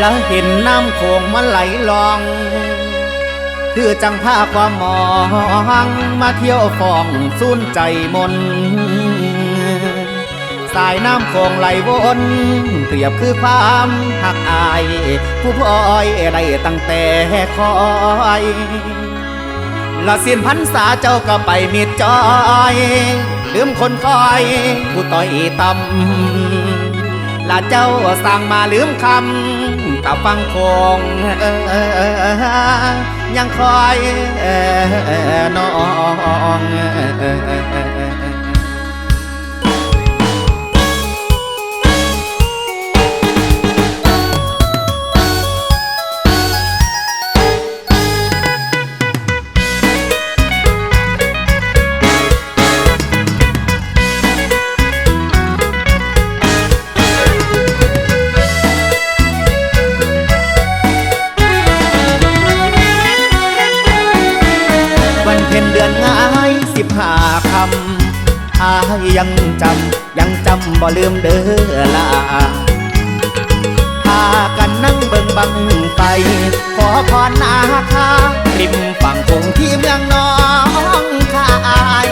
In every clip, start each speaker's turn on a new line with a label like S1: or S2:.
S1: แล้วเห็นน้ำโขงมันไหลลอง คือจังผ้าความมองมาเที่ยวฟองสุนใจมน สายน้ำโขงไหลวนเปรียบคือความหักอาย ผู้พลอยได้ตั้งแต่คอยละสิ้นพันษาเจ้าก็ไปมิดจอยลืมคนคอยผู้ต่อยตำ ละเจ้าสั่งมาลืมคำตาฟังคงยังคอยนอน สิบห้าคำอายยังจำยังจำบ่ลืมเด้อลาพากันนั่งเบิ่งบังไฟขอพรนาคาริมฝั่งคงที่เมืองน้องคาย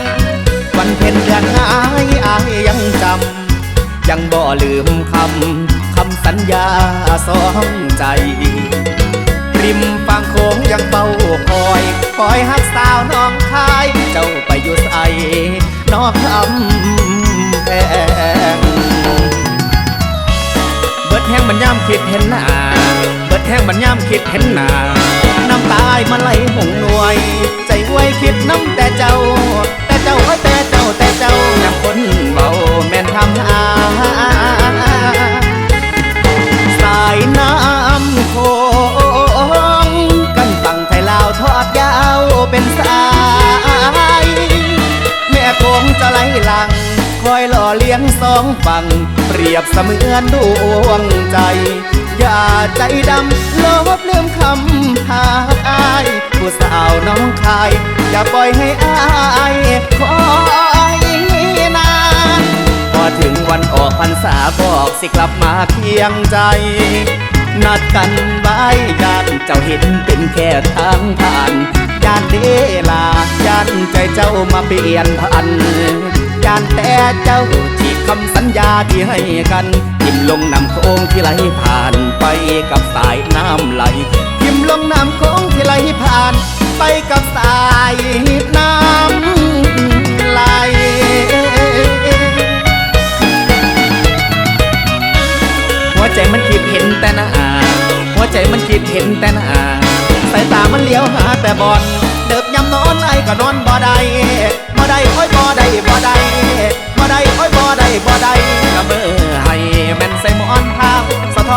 S1: วันเพ็ญเดือนง่ายอายยังจำยังบ่ลืมคำคำสัญญาสองใจริมฝั่งโขงยังเฝ้าคอย คอยหักสาวน้องคายเจ้า อยู่ใส่นอกคำแพงเบิดแห้งมันย่ำคิดเห็นหน้าเบิดแห้งมันย่ำคิดเห็นหน้าน้ำตาไอ้มันไหลหงหน่วย ใจไว้คิดน้ำ คอยหล่อเลี้ยงสองฝั่ง เปรียบเสมือนดวงใจ อย่าใจดำลบลืมคำหากอายผู้สาวน้องคาย อย่าปล่อยให้อายคอยนาน พอถึงวันออกพรรษาบอกสิกลับมาเพียงใจ นัดกันไว้ยานเจ้าเห็นเป็นแค่ทางผ่านยานเดลายานใจเจ้ามาเปลี่ยนพันานแต่เจ้าที่คำสัญญาที่ให้กันทิมลงน้ำโค้งที่ไหลผ่านไปกับสายน้ำไหลทิมลงน้ำโค้งที่ไหลผ่านไปกับสายน้ำไหลหัวใจมันคิดเห็นแต่หน้าหัวใจมันคิดเห็นแต่หน้าสายตามันเลี้ยวหาแต่บอลเดิกยำนอนไอ้ก็นอนบ่ได้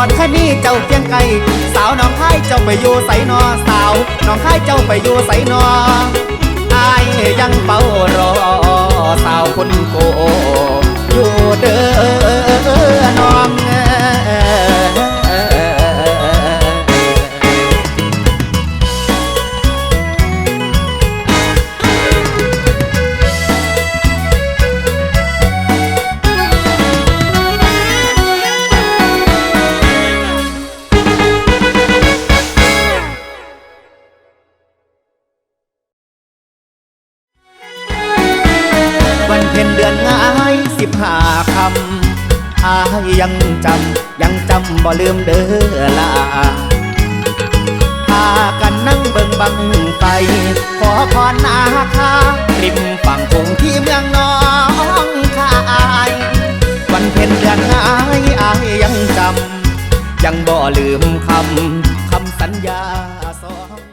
S1: อนแค่นี้เจ้าเพียงไกลสาวน้องค่ายเจ้าไปอยู่ใสนอสาวน้องค่ายเจ้าไปอยู่ใสนออายยังเฝ้ารอสาวคนโก ห้าคำอายยังจำยังจำบ่ลืมเด้อลาพากันนั่งเบิ่งบังไฟขอพรนาคาริมฝั่งคงที่เมืองน้องคาย วันเพ็ญเดือนง่ายอายยังจำยังบ่ลืมคำคำสัญญาสอง